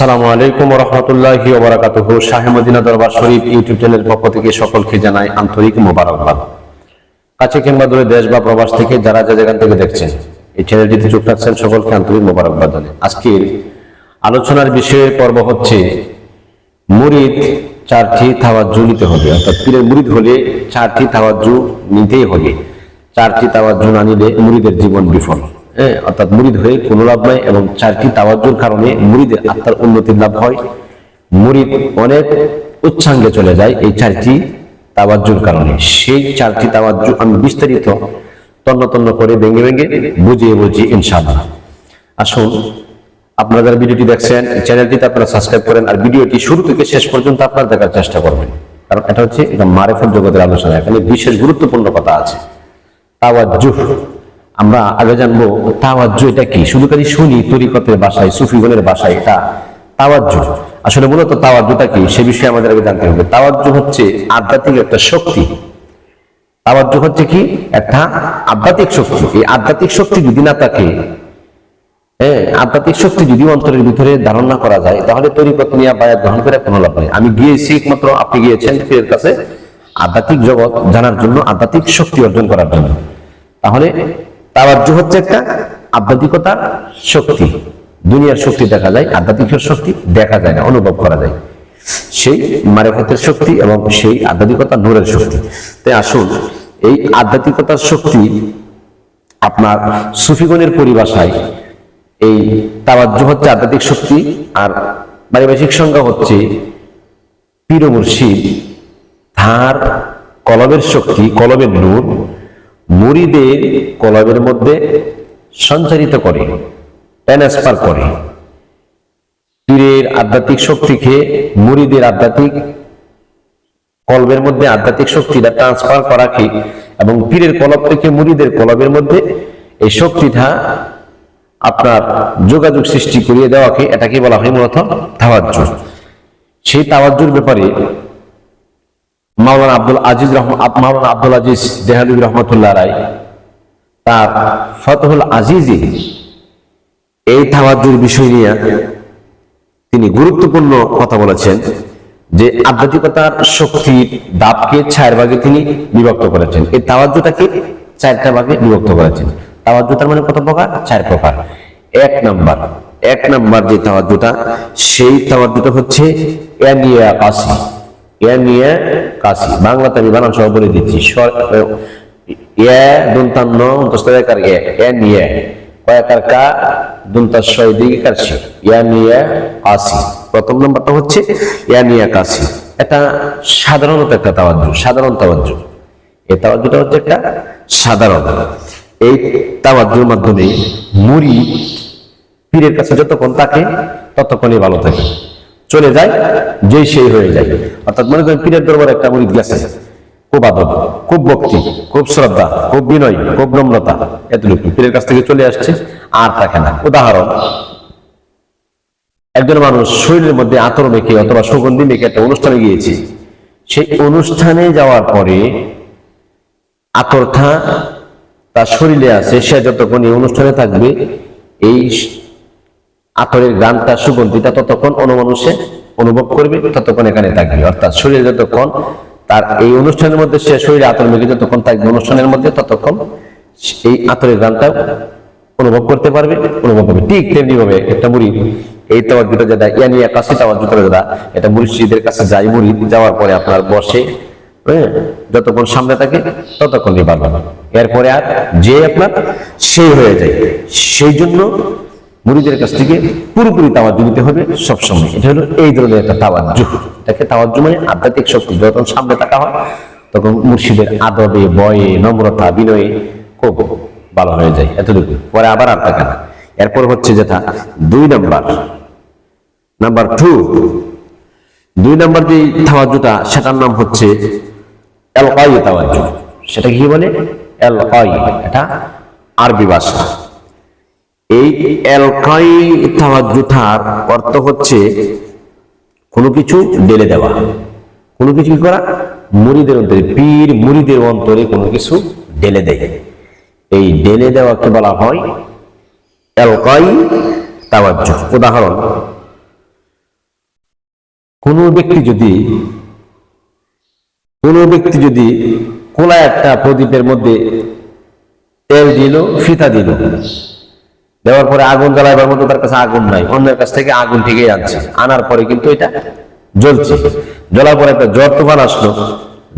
আসসালামু আলাইকুম রহমতুল্লাহি ওবরাকাতুহ। শাহে মদিনা দরবার শরীফ ইউটিউব চ্যানেল পক্ষ থেকে সকলকে জানাই আন্তরিক মোবারকবাদ। কাছে কিংবা দূরে দেশ বা প্রবাস থেকে যারা যে যেখান থেকে দেখছেন, এই চ্যানেলটিতে চোখ রাখছেন সকলকে আন্তরিক মোবারকবাদ জানাই। আজকের আলোচনার বিষয়ের পর্ব হচ্ছে, মুরিদ চারটি তাওয়াজ্জু নিতে হবে। অর্থাৎ পীরের মুরিদ হলে চারটি তাওয়াজ্জু নিতেই হবে। চারটি তাওয়াজ্জু না নিলে মুরিদের জীবন বিফল। অর্থাৎ মুরিদ হয়ে কোনো লাভ নাই এবং চারটি তাওয়াজ্জুর কারণে মুরিদের আত্মার উন্নতির লাভ হয়। মুরিদ অনেক উচ্ছাঙ্গে চলে যায় এই চারটি তাওয়াজ্জুর কারণে। সেই চারটি তাওয়াজ্জু আমি বিস্তারিত তন্ন তন্ন করে ভেঙে ভেঙে বুঝিয়ে বুঝিয়ে ইনশাআল্লাহ। আসুন, আপনারা যারা ভিডিওটি দেখছেন চ্যানেলটিতে আপনারা সাবস্ক্রাইব করেন আর ভিডিওটি শুরু থেকে শেষ পর্যন্ত আপনারা দেখার চেষ্টা করবেন। কারণ এটা হচ্ছে এটা মারেফত জগতের আলোচনা। এখানে বিশেষ গুরুত্বপূর্ণ কথা আছে। তাওয়াজ্জুহ। আমরা আগে জানব তাওয়াজ্জু এটা কি? শুধু খালি শুনি তরিকতের ভাষায় সুফিগণের ভাষায় এটা তাওয়াজ্জু। আসলে মূলত তাওয়াজ্জুটা কি? সে বিষয়ে আমাদের আগে জানতে হবে। তাওয়াজ্জু হচ্ছে আধ্যাত্মিক একটা শক্তি। তাওয়াজ্জু হচ্ছে কি? একটা আধ্যাত্মিক শক্তি। এই আধ্যাত্মিক শক্তি যদি না থাকে হ্যাঁ আধ্যাত্মিক শক্তি যদি অন্তরের ভিতরে ধারণ করা যায়, তাহলে তরিকত নিয়ে বায়াত গ্রহণ করে কোনো লাভ নেই। আমি গিয়েছি একমাত্র, আপনি গিয়েছেন পীরের কাছে। আধ্যাত্মিক জগৎ জানার জন্য আধ্যাত্মিক শক্তি অর্জন করার জন্য। তাহলে তাওয়াজ্জু হচ্ছে একটা আধ্যাত্মিকতার শক্তি। দুনিয়ার শক্তি দেখা যায়, আধ্যাত্মিক শক্তি দেখা যায় না, অনুভব করা যায়। সেই মারেফতের শক্তি এবং সেই আধ্যাত্মিকতা নূরের শক্তি। তাই আসুন, এই আধ্যাত্মিকতার শক্তি আপনার সুফিগণের পরিভাষায় এই তাওয়াজ্জু হচ্ছে আধ্যাত্মিক শক্তি আর পারিভাষিক সংজ্ঞা হচ্ছে পীর মুর্শিদ তার কলবের শক্তি কলবের নূর মুরিদের কলবের মধ্যে সঞ্চারিত করে, ট্রান্সফার করে। পীরের আধ্যাত্মিক শক্তিকে মুরিদের আধ্যাত্মিক কলবের মধ্যে আধ্যাত্মিক শক্তিটা ট্রান্সফার করাকে এবং পীরের কলব থেকে মুড়িদের কলবের মধ্যে এই শক্তিটা আপনার যোগাযোগ সৃষ্টি করিয়ে দেওয়াকে এটাকে বলা হয় মূলত তাওয়াজ্জুর সেই তাওয়াজ্জুর ব্যাপারে মাওলানা আব্দুল আজিজ রহমান মাওলানা আব্দুল আজিজ দেহালুবি রহমতুল্লাহ রায়, তার ফতহুল আজিজে, এই তাওয়াজ্জুর বিষয় নিয়ে তিনি গুরুত্বপূর্ণ কথা বলেছেন যে আধ্যাত্মিকতার শক্তির দাবকে চার ভাগে তিনি বিভক্ত করেছেন। এই তাওয়াজ্জুটাকে চারটা ভাগে বিভক্ত করেছেন। তাওয়াজ্জু তার মানে কত প্রকার? চার প্রকার। এক নাম্বার এক নাম্বার যে তাওয়াজ্জুটা, সেই তাওয়াজ্জুটা হচ্ছে ইয়ানিয়া কাসি ইয়ানিয়া কাসি বাংলাতে আমি বানান সহ বলে দিচ্ছি। ইয়া নম্বরটা হচ্ছে এটা সাধারণত একটা সাধারণ এই তাওয়াজ্জুটা হচ্ছে একটা সাধারণ। এই মাধ্যমে মুড়ি পীরের কাছে যতক্ষণ থাকে, ততক্ষণই ভালো থাকে। চলে যায়, যেই সেই হয়ে যায়। অর্থাৎ মনে করেন পীরের দরবার একটা মুড়ি গেছে। খুব আদব, খুব ভক্তি, খুব শ্রদ্ধা, খুব বিনয়, খুব নম্রতা, এতটুকু। পীরের কাছ থেকে চলে আসছে, আর থাকে না। উদাহরণ, একজন মানুষ শরীরের মধ্যে আতর মেখে অথবা সুগন্ধি মেখে একটা অনুষ্ঠানে গিয়েছে। সেই অনুষ্ঠানে যাওয়ার পরে আতরটা তার শরীরে আছে, সে যতক্ষণ এই অনুষ্ঠানে থাকবে, এই আতরের গানটা সুগন্ধিটা ততক্ষণ অনুমানুষে অনুভব করবে, ততক্ষণ এখানে থাকবে। অর্থাৎ শরীরে যতক্ষণ তার এই অনুষ্ঠানের মধ্যে সে শরীরে আতর মেঘে যতক্ষণ থাকবে অনুষ্ঠানের মধ্যে, ততক্ষণ এই আতরের গানটা অনুভব করতে পারবে, অনুভব করবে। ঠিক তেমনি ভাবে একটা মুড়ি এই তাওয়ার দুটো যেটা নিয়ে একাশি তাওয়ার দুটো যেটা এটা মুর্শিদের কাছে যায় মুড়ি যাওয়ার পরে আপনার বসে হ্যাঁ যতক্ষণ সামনে থাকে ততক্ষণই পারবে। এরপরে আর যে আপনার সেই হয়ে যায়। সেই জন্য মুড়িদের কাছ থেকে পুরোপুরি তাওয়াজ্জু নিতে হবে সবসময়। এটা হলো এই ধরনের একটা তাওয়াজ্জু। এটাকে তাওয়াজ্জু মানে আধ্যাত্মিক শক্তি। যখন সামনে থাকা হয়, তখন মুর্শিদের আদবে, বয়ে, নম্রতা, বিনয়ে খুব ভালো হয়ে যায় এতটুকু। পরে আবার আর থাকে না। এরপর হচ্ছে যেটা? দুই নাম্বার। নাম্বার টু দুই নাম্বার যে তাওয়াজ্জুটা, সেটার নাম হচ্ছে এল কাই তাওয়াজ্জু। সেটা কি বলে? এল কাই এটা আরবি ভাষা। এই এলকাই তাওয়াজ্জুটার অর্থ হচ্ছে কোনো কিছু ঢেলে দেওয়া। কোনো কিছু করা? মুড়িদের অন্তরে, পীর মুড়িদের অন্তরে কোনো কিছু ঢেলে দেয়। এই ঢেলে দেওয়াকে বলা হয় এলকাই তাওয়াজ্জু উদাহরণ, কোনো ব্যক্তি যদি, কোনো ব্যক্তি যদি কোলা একটা প্রদীপের মধ্যে তেল দিল, ফিতা দিল দেওয়ার পরে আগুন জ্বালাবার মতো তার কাছে আগুন নাই, অন্যের কাছ থেকে আগুন ঠিকই আনছে। আনার পরে কিন্তু এটা জ্বলছে। জ্বলার পরে একটা জ্বর তুফান আসলো।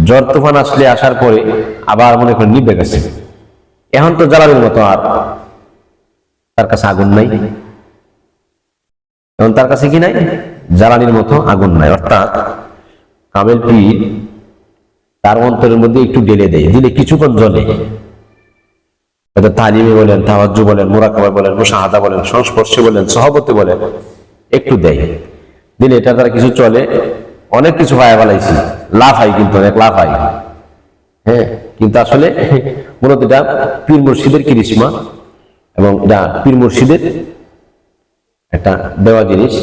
জ্বর তুফান আসলে আসার পরে আবার মনে করেন নিভে গেছে। এখন তো জ্বালানোর মতো আর তার কাছে আগুন নাই। এখন তার কাছে কি নাই? জ্বালানির মতো আগুন নাই। অর্থাৎ কামেল পীর তার অন্তরের মধ্যে একটু ঢেলে দেয়। দিলে কিছুক্ষণ জ্বলে। হয়তো তালিমে বলেন, তাওয়াজ্জু বলেন, মোরাকাবা বলেন, মুশাহাদা বলেন, সংস্পর্শে বলেন, সহবতে বলেন, একটু দেয়। দিলে এটা তারা কিছু চলে। অনেক কিছু পায় বলাইছি লাভ হয় কিন্তু, অনেক লাভ হয়। হ্যাঁ কিন্তু আসলে মূলত এটা পীর মুর্শিদের কিরিশমা এবং এটা পীর মুর্শিদের একটা দেওয়া জিনিস।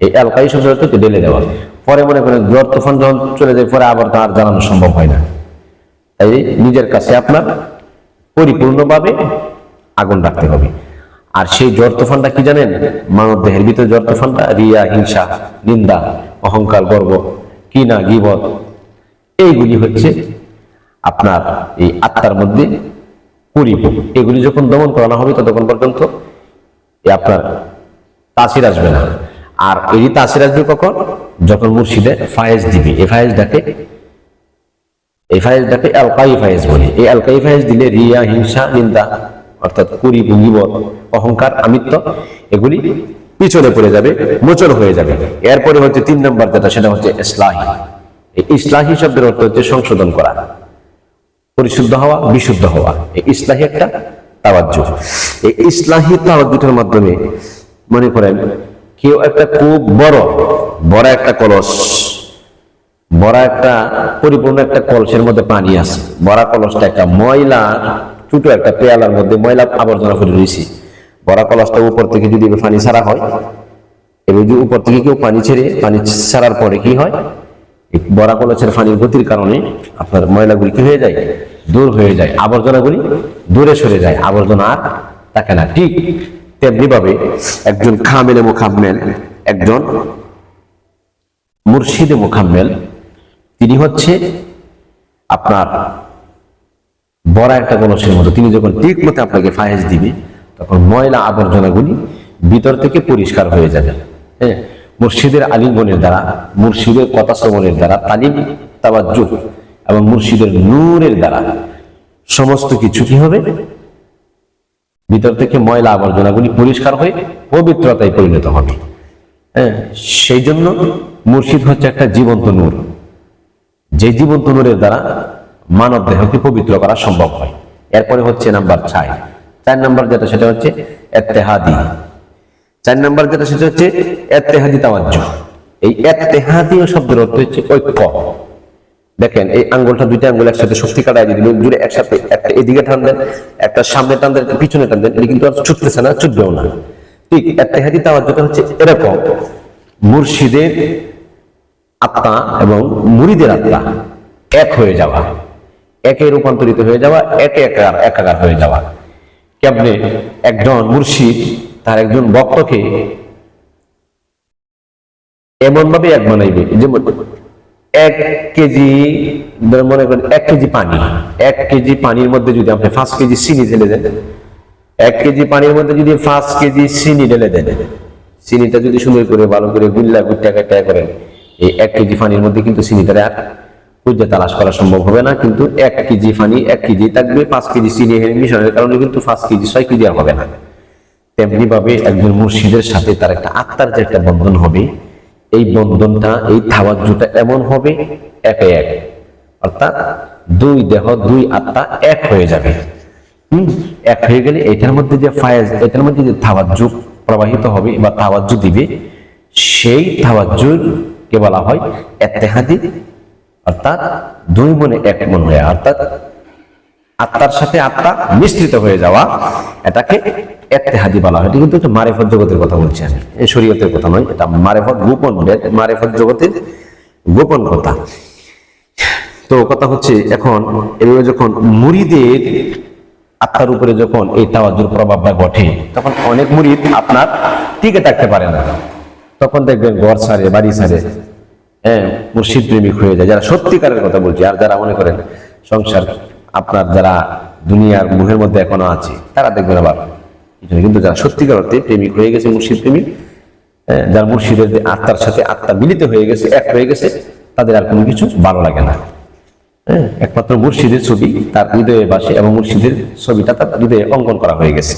এই অ্যালকাই শব্দটা ঢেলে দেওয়া। পরে মনে করেন জ্বর তুফান যখন চলে যায়, পরে আবার তার জানানো সম্ভব হয় না। তাই নিজের কাছে আপনার পরিপূর্ণভাবে আগুন রাখতে হবে। আর সেই জ্বর তুফানটা কি জানেন? মানব দেহের ভিতরে জ্বর তুফানটা রিয়া, হিংসা, নিন্দা, অহংকার, গর্ব কিনা গিবত, এইগুলি হচ্ছে আপনার এই আত্মার মধ্যে পরিব এগুলি যখন দমন করানো হবে ততক্ষণ পর্যন্ত আপনার তাসির আসবে না। আর এই তাসির আসবে কখন? যখন মুর্শিদে ফায়েজ দিবে। এ ফায়েজ ডাকে এই ফায়েজটাকে অ্যালকাই ফায়েজ বলে। এই অ্যালকাই ফায়েজ দিলে রিয়া, হিংসা, নিন্দা, অর্থাৎ কুড়ি ভঙ্গিবত অহংকার, আমিত্ব, এগুলি পিছনে পড়ে যাবে, মোচন হয়ে যাবে। এরপরে হচ্ছে তিন নম্বর যেটা, সেটা হচ্ছে ইসলাহি। এই ইসলাহি শব্দের অর্থ হচ্ছে সংশোধন করা। পরিশুদ্ধ হওয়া, বিশুদ্ধ হওয়া। এই ইসলাহি একটা তাওয়াজ্জু। এই ইসলাহি তাওয়াজ্জুটার মাধ্যমে, মনে করেন, কেউ একটা খুব বড় বড় একটা কলস বড় একটা পরিপূর্ণ একটা কলসের মধ্যে পানি আছে। বড় কলসটা একটা ময়লা, ছোট একটা পেয়ালার মধ্যে ময়লা আবর্জনা করে রয়েছে। বড় কলসটা উপর থেকে যদি পানি ছাড়া হয় এবার যদি উপর থেকে কেউ পানি ছেড়ে, পানি ছাড়ার পরে কি হয়? বড় কলসের পানির গতির কারণে আপনার ময়লাগুলি কি হয়ে যায়? দূর হয়ে যায়। আবর্জনাগুলি দূরে সরে যায়। আবর্জনা আর থাকে না। ঠিক তেমনি ভাবে একজন খামেলে মোখাম্মেল, একজন মুর্শিদে মোখাম্মেল তিনি হচ্ছে আপনার বড় একটা কলসের মতো। তিনি যখন ঠিক মতো আপনাকে ফায়েজ দিবে, তখন ময়লা আবর্জনাগুলি ভিতর থেকে পরিষ্কার হয়ে যাবে। হ্যাঁ? মুর্শিদের আলিঙ্গনের দ্বারা, মুর্শিদের কথা শ্রবণের দ্বারা, তালিম তাবাজ্জু এবং মুর্শিদের নূরের দ্বারা সমস্ত কিছু কি হবে? ভিতর থেকে ময়লা আবর্জনাগুলি পরিষ্কার হয়ে পবিত্রতায় পরিণত হবে। হ্যাঁ? সেই জন্য মুর্শিদ হচ্ছে একটা জীবন্ত নূর। যে জীবন্ত নূরের দ্বারা মানব দেহকে পবিত্র করা সম্ভব হয়। এরপরে হচ্ছে নাম্বার ছয় চার নাম্বার যেটা, সেটা হচ্ছে এত্তেহাদি। চার নাম্বার যেটা, সেটা হচ্ছে এত্তেহাদি তাওয়াজ্জ। এই এত্তেহাদি শব্দের অর্থ হচ্ছে ঐক্য। দেখেন, এই আঙ্গুলটা, দুইটা আঙ্গুল একসাথে শক্তি কাটায় যদি জুড়ে একসাথে একটা এদিকে টান দেন, একটা সামনে টান দেন, একটা পিছনে টান দেন, এটা কিন্তু আর ছুটতেছে না, ছুটবেও না। ঠিক, এত্তেহাদি তাওয়াজ্জটা হচ্ছে এরকম। মুর্শিদের আত্মা এবং মুড়িদের আত্মা এক হয়ে যাওয়া। একে রূপান্তরিত হয়ে যাওয়া, একে একাকার একাকার হয়ে যাওয়া। কেমনে একজন মুর্শিদ তার একজন ভক্তকে এমন ভাবে এক বানাইবে, যেমন এক কেজি মনে করেন এক কেজি পানি, এক কেজি পানির মধ্যে যদি আপনি পাঁচ কেজি চিনি ঢেলে দেন, এক কেজি পানির মধ্যে যদি পাঁচ কেজি চিনি ঢেলে দেন, চিনিটা যদি সুন্দর করে ভালো করে গুল্লা গুট্টা কাটা করেন এই এক কেজি পানির মধ্যে কিন্তু চিনিটা আর খুঁজে তালাশ করা সম্ভব হবে না, কিন্তু এক কেজি পানি এক কেজি থাকবে, পাঁচ কেজি চিনি মিশনের কারণে কিন্তু পাঁচ কেজি, ছয় কেজি আর হবে না। তেমনি ভাবে একজন মুর্শিদের সাথে তার একটা আত্মার যে একটা বন্ধন হবে, এই বন্ধনটা, এই থাওয়াজ্জুটা এমন হবে, একে এক। অর্থাৎ দুই দেহ, দুই আত্মা এক হয়ে যাবে। হম? এক হয়ে গেলে এটার মধ্যে যে ফায়েজ, এটার মধ্যে যে থাওয়াজ্জু প্রবাহিত হবে বা তাওয়াজ্জু দিবে, সেই তাওয়াজ্জুর কে বলা হয়? এত্তেহাদি। অর্থাৎ দুই মনে এক মন হয়ে, অর্থাৎ আত্মার সাথে আত্মা মিশ্রিত হয়ে যাওয়া, এটাকে এত্তেহাদি বলা হয়। এটা কিন্তু একটা মারেফত জগতের কথা বলছি আমি। শরীয়তের কথা নয়, এটা মারেফত গোপন মারেফত জগতের গোপন কথা। তো কথা হচ্ছে এখন, এভাবে যখন মুড়িদের আত্মার উপরে যখন এই তাওয়াজুর প্রভাবটা ঘটে, তখন অনেক মুরিদ আপনার টিকে থাকতে পারে না। তখন দেখবেন ঘর ছাড়ে বাড়ি ছাড়ে। হ্যাঁ মুর্শিদ প্রেমিক হয়ে যায়। যারা সত্যিকারের কথা বলছি আর যারা মনে করেন সংসার আপনার যারা দুনিয়ার মুখের মধ্যে এখনও আছে তারা দেখবেন আবার কিন্তু যারা সত্যিকার অর্থে প্রেমিক হয়ে গেছে মুর্শিদ প্রেমিক হ্যাঁ, যার মুর্শিদের আত্মার সাথে আত্মা মিলিত হয়ে গেছে এক হয়ে গেছে তাদের আর কোনো কিছু ভালো লাগে না। হ্যাঁ, একমাত্র মুর্শিদের ছবি তার হৃদয়ে বাসে এবং মুর্শিদের ছবিটা তার হৃদয়ে অঙ্কন করা হয়ে গেছে।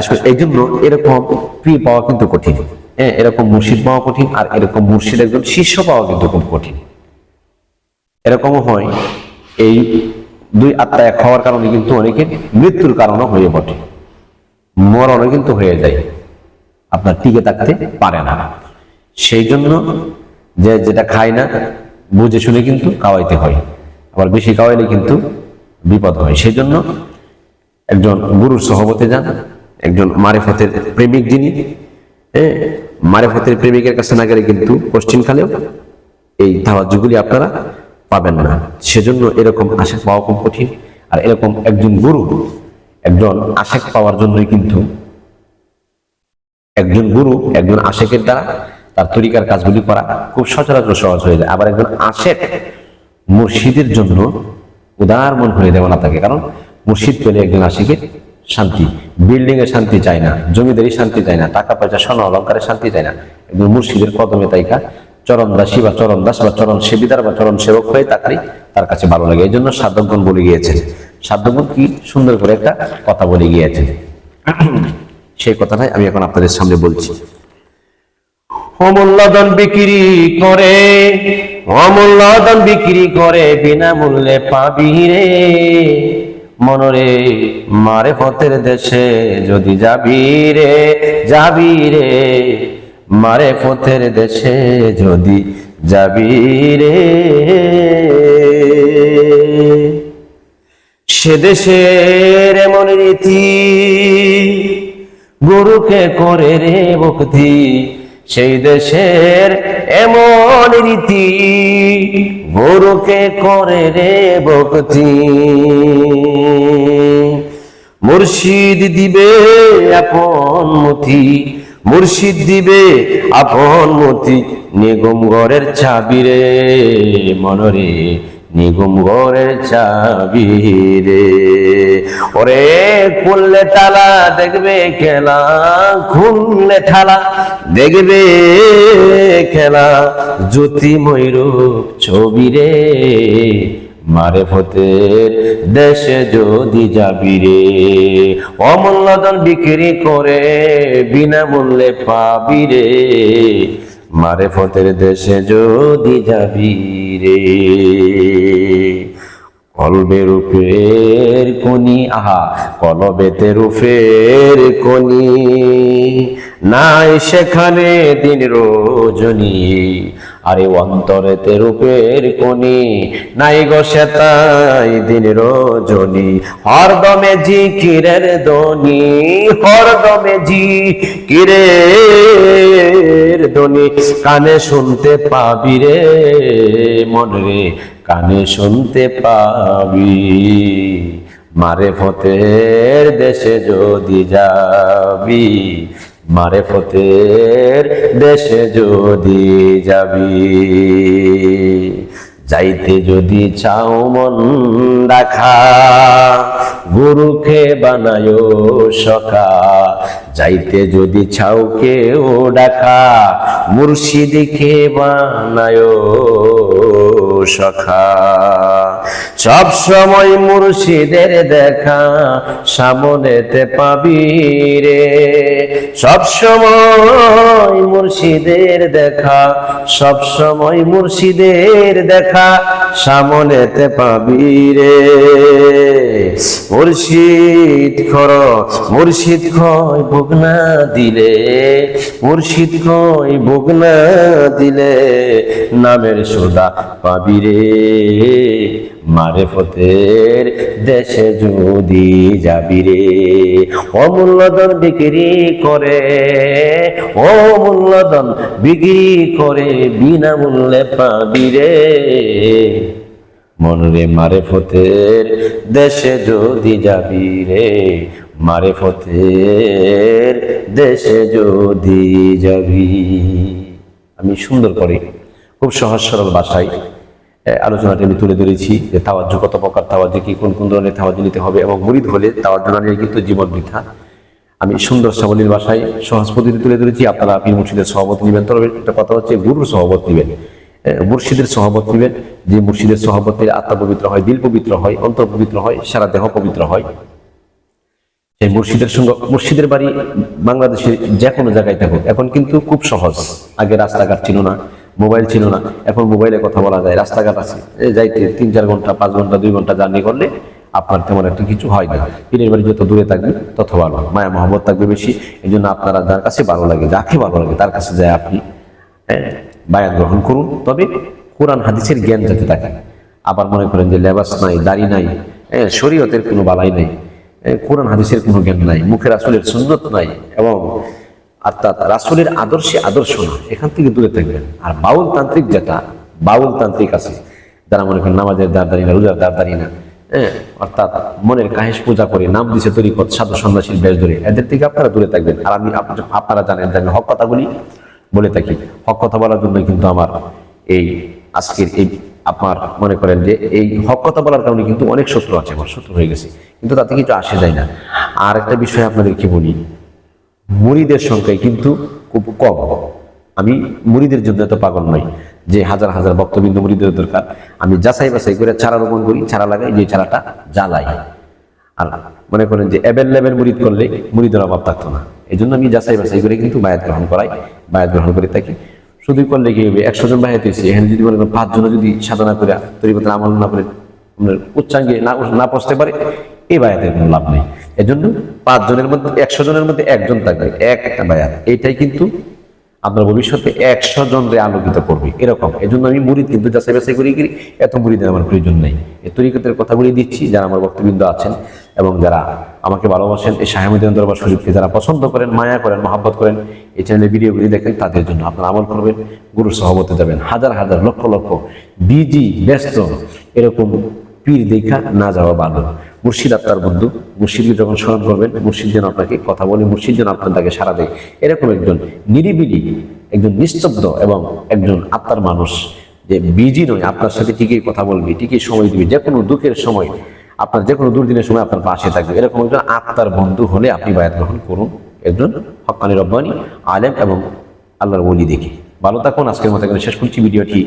আসলে এই জন্য এরকম প্রিয় পাওয়া কিন্তু কঠিন। হ্যাঁ এরকম মুর্শিদ পাওয়া কঠিন আর এরকম মুর্শিদ একজন শিষ্য পাওয়া কিন্তু খুব কঠিন। এরকমও হয়, এই দুই আত্মা এক হওয়ার কারণে কিন্তু অনেকের মৃত্যুর কারণও হয়ে বটে। মরণও কিন্তু হয়ে যায়। আপনার টিকে থাকতে পারে না। সেই জন্য যে যেটা খায় না, বুঝে শুনে কিন্তু খাওয়াইতে হয়। আবার বেশি খাওয়াইলে কিন্তু বিপদ হয়। সেই জন্য একজন গুরুর সহবতে যান একজন মারেফতের প্রেমিক যিনি হ্যাঁ মারেফতের প্রেমিকের কাছে না গেলে কিন্তু পশ্চিমকালেও এই ধাওয়াজগুলি আপনারা পাবেন না। সেজন্য এরকম আশেক পাওয়া খুব কঠিন। আর এরকম একজন গুরু, একজন আশেক পাওয়ার জন্যই কিন্তু একজন গুরু, একজন আশেকের দ্বারা তার তরিকার কাজগুলি করা খুব সচরাচর সহজ হয়ে যায়। আবার একজন আশেক মুর্শিদের জন্য উদার মন হয়ে দেওয়া না থাকে কারণ মুর্শিদ পেলে একজন আশেকের শান্তি বিল্ডিং এর শান্তি চায় না, জমিদারি শান্তি চায় না, টাকা পয়সা, স্বর্ণ অলঙ্কারের শান্তি চায় না। একজন মুর্শিদের কদমে তাইকা চরণ দাসী বা চরণ দাস বা চরণ সেবিদার বা চরণ সেবক হয়ে তাকাই তার কাছে ভালো লাগে। এই জন্য সাধ্যগণ বলে গিয়েছেন। সাধ্যগণ কি সুন্দর করে একটা কথা বলে গিয়েছেন সেই কথাটাই আমি এখন আপনাদের সামনে বলছি। অমূল্যধন বিক্রি করে, অমূল্যধন বিক্রি করে বিনামূল্যে পাবি রে। মনরে, মারে পথের দেশে, যদি যাবি রে যাবি রে, মারে পথের দেশে, যদি যাবি রে। সে দেশের এমন রীতি, গুরুকে করে রে ভক্তি, সেই দেশের এমন রীতি গুরুকে করে রে ভক্তি। মুর্শিদ দিবে আপন মতি, মুর্শিদ দিবে আপন মতি। নিগম ঘরের ছাবি রে মনরে নিগম ঘরের চাবি রে। ওরে খুললে তালা, দেখবে খেলা, খুললে ঠালা, দেখবে খেলা, জ্যোতি ময়ূরূপ ছবি রে। মারে ফতের দেশে যদি যাবি রে অমূল্যধন বিক্রি করে বিনামূল্যে পাবি রে। মারে ফতের দেশে যদি যাবি রে, কলবে রূপের কনি, আহা, কলবেতে রূপের কনি, নাই সেখানে দিন রোজনী, আরে অন্তরেতে রূপের কনি, নাই গো সেতাই দিন রোজনী, হরদমে জি কিরের দনি হরদমে জি কিরের দনি কানে শুনতে পাবি রে, মন রে, কানে শুনতে পাবি। মারে ফতের দেশে যদি যাবি মারে ফতের দেশে যদি যাবি। যাইতে যদি চাও মন দেখা গুরুকে বানায় সখা। যাইতে যদি চাও কেউ ডাকা মুর্শিদিকে বানায়? সখা সব সময় মুর্শিদের দেখা সামনেতে পাবি রে। সব সময় মুর্শিদের দেখা, সব সময় মুর্শিদের দেখা সামনেতে পাবি রে। মুর্শিদ খর, মুর্শিদ খয় ভোগনা দিলে, মুর্শিদ খয় ভোগনা দিলে নামের সোদা পাবি রে মারে ফতের দেশে যদি যাবি রে, অমূল্যধন বিক্রি করে, অমূল্যধন বিক্রি করে বিনামূল্যে পাবি রে। মনরে মারে ফতের দেশে যদি যাবি রে মারে ফতের দেশে যদি যাবি। আমি সুন্দর করে, খুব সহজ সরল ভাষায় আলোচনাটি আমি তুলে ধরেছি যে তাওয়াজ্জু কত প্রকার তাওয়াজ্জু, কি কোন কোন ধরনের তাওয়াজ্জু নিতে হবে এবং মুরিদ হলে তাওয়াজ্জু না নিয়ে কিন্তু জীবন বৃথা। আমি সুন্দর সাবলীর ভাষায় সহজ তুলে ধরেছি, আপনারা পীর মুর্শিদের সহবত নেবেন। তবে একটা কথা হচ্ছে, গুরুর সহবত নেবেন। মুর্শিদের সহবত নেবেন, যে মুর্শিদের সহবতে আত্মা পবিত্র হয়, দিল পবিত্র হয়, অন্তর পবিত্র হয়, সারা দেহ পবিত্র হয়। সেই মুর্শিদের সঙ্গে, মুর্শিদের বাড়ি বাংলাদেশে যে কোনো জায়গায় থাকুক, এখন কিন্তু খুব সহজ। আগে রাস্তাঘাট ছিল না মোবাইল ছিল না। এখন মোবাইলে কথা বলা যায় রাস্তাঘাট আছে। যাইতে তিন চার ঘণ্টা পাঁচ ঘণ্টা দুই ঘণ্টা জার্নি করলে আপনার তেমন একটা কিছু হয় না। পীরের বাড়ি যত দূরে থাকবে তত ভালো মায়া মহব্বত থাকবে বেশি। এই জন্য আপনারা যার কাছে ভালো লাগে যাকে ভালো লাগে তার কাছে যায় আপনি হ্যাঁ, বায়াত গ্রহণ করুন। তবে কোরআন হাদিসের জ্ঞান যাতে থাকে। আবার মনে করেন যে লেবাস নাই দাড়ি নাই হ্যাঁ, শরীয়তের কোনো বালাই নাই কোরআন হাদিসের কোনো জ্ঞান নাই মুখে রাসুলের সুন্নত নাই এবং অর্থাৎ রাসুলের আদর্শে আদর্শ না, এখান থেকে দূরে থাকবেন। আর বাউল তান্ত্রিক যেটা বাউল তান্ত্রিক আছে, যারা মনে করেন নামাজের দাঁড় না, রোজার দাঁড় না হ্যাঁ অর্থাৎ মনের কাহেশ পূজা করে, নাম দিছে তরিকত, সাধু সন্ন্যাসীর বেশ ধরে, এদের থেকে আপনারা দূরে থাকবেন। আর আমি আপনারা জানেন যে আমি হক কথাগুলি বলে থাকি। হক কথা বলার জন্য কিন্তু আমার এই আজকের এই আপনার মনে করেন যে এই হক কথা বলার কারণে কিন্তু অনেক শত্রু আছে, আমার শত্রু হয়ে গেছে। কিন্তু তাতে কিছু আসে যায় না। আর একটা বিষয় আপনাদেরকে বলি মুড়িদের সংখ্যায় কিন্তু খুব কম। আমি মুড়িদের জন্য এত পাগল নই যে হাজার হাজার বক্তবিন্দু মুড়িদের দরকার। আমি যাচাই বাছাই করে চারা রোপণ করি, চারা লাগাই, যে চারাটা জ্বালাই। আর মনে করেন যে অ্যাভেলেবেল মুড়িদ করলে মুড়িদের অভাব থাকতো না। এই জন্য আমি যাচাই বাছাই করে কিন্তু বায়াত গ্রহণ করাই, বায়াত গ্রহণ করে থাকি। শুধু করলে কি হবে? একশো জন বায়াত হয়েছে। এখানে যদি মনে করেন পাঁচজনও যদি সাধনা করে তরিকতের আমল না করে উচ্চাঙ্গে না না পারে এই বায়াতের কোনো লাভ নেই। এজন্য পাঁচজনের মধ্যে, একশো জনের মধ্যে একজন থাকবে, এক একটা বায়াত। এইটাই কিন্তু আপনার ভবিষ্যতে একশো জনরে আলোকিত করবে, এরকম। এই জন্য আমি মুড়িদ কিন্তু যাচাই বাছাই করে গিয়ে এত মুড়িদের আমার প্রয়োজন নেই। এই তরিকতের কথাগুলি দিচ্ছি, যারা আমার বক্তবৃন্দ আছেন এবং যারা আমাকে ভালোবাসেন, এই শাহেমুদ্দিন দরবার শরীফকে যারা পছন্দ করেন, মায়া করেন, মহাব্বত করেন, এই চ্যানেলে ভিডিওগুলি দেখেন, তাদের জন্য আপনারা আমল করবেন গুরুর সহবতে যাবেন। হাজার হাজার, লক্ষ লক্ষ, বিজি, ব্যস্ত, এরকম পীর দেখা না যাওয়া ভালো মুর্শিদ আত্মার বন্ধু। মুর্শিদকে যখন স্মরণ করবেন, মুর্শিদ যেন আপনাকে কথা বলে, মুর্শিদ যেন আপনার তাকে সারা দেয়। এরকম একজন নিরিবিলি, একজন নিস্তব্ধ এবং একজন আত্মার মানুষ যে বিজি নয়, আপনার সাথে ঠিকই কথা বলবে, ঠিকই সময় দিবে যে কোনো দুঃখের সময়, আপনার যে কোনো দুর্দিনের সময় আপনার পাশে থাকবে। এরকম একজন আত্মার বন্ধু হলে আপনি বায়াত গ্রহণ করুন। একজন হকানি রব্বানি, আলেম এবং আল্লাহর বলি দেখি। ভালো থাকুন, আজকের মতো শেষ করছি। ভিডিওটি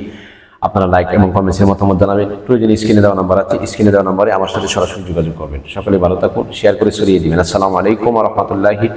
আপনারা লাইক এবং কমেন্টসের মতামত জানাবেন। প্রয়োজনে স্ক্রিনে দেওয়া নাম্বার আছে স্ক্রিনে দেওয়া নাম্বারে আমার সাথে সরাসরি যোগাযোগ করবেন। সকলে ভালো থাকুন শেয়ার করে ছড়িয়ে দিবেন। আসসালামু আলাইকুম রহমতুল্লাহি